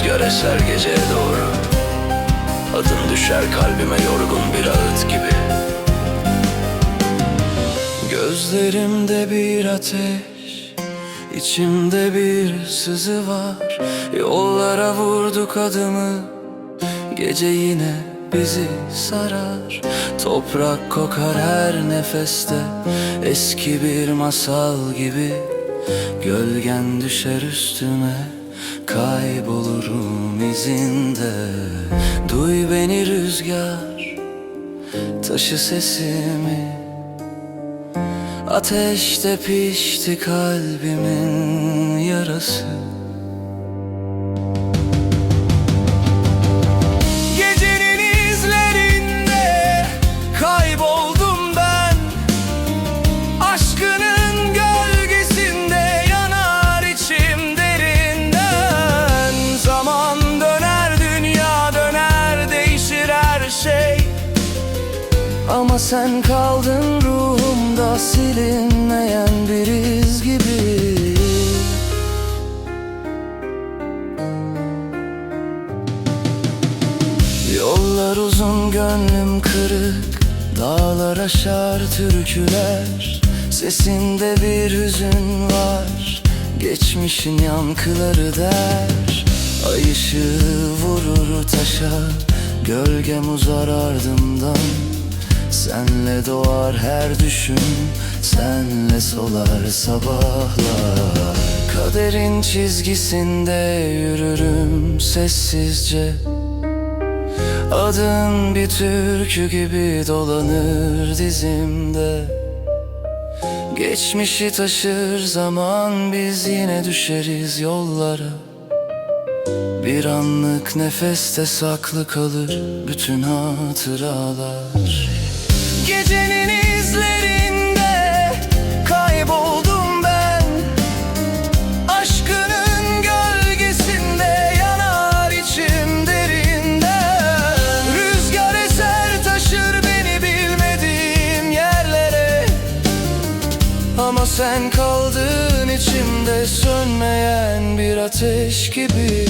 rüzgar eser geceye doğru. Adın düşer kalbime yorgun bir ağıt gibi. Gözlerimde bir ateş içimde bir sızı var. Yollara vurduk adımı Gece yine bizi sarar. Toprak kokar her nefeste Eski bir masal gibi. Gölgen düşer üstüme Kaybolurum izinde. Duy beni rüzgar Taşı sesimi. Ateşte pişti kalbimin yarası Ama sen kaldın ruhumda silinmeyen bir iz gibi. Yollar uzun gönlüm kırık Dağlar aşar türküler. Sesinde bir hüzün var Geçmişin yankıları der. Ay ışığı vurur taşa Gölgem uzar ardımdan Senle doğar her düşün Senle solar sabahlar. Kaderin çizgisinde yürürüm sessizce. Adın bir türkü gibi dolanır dizimde. Geçmişi taşır zaman biz yine düşeriz yollara. Bir anlık nefeste saklı kalır bütün hatıralar Gecenin izlerinde kayboldum ben. Aşkının gölgesinde yanar içim derinden. Rüzgar eser taşır beni bilmediğim yerlere. Ama sen kaldın içimde sönmeyen bir ateş gibi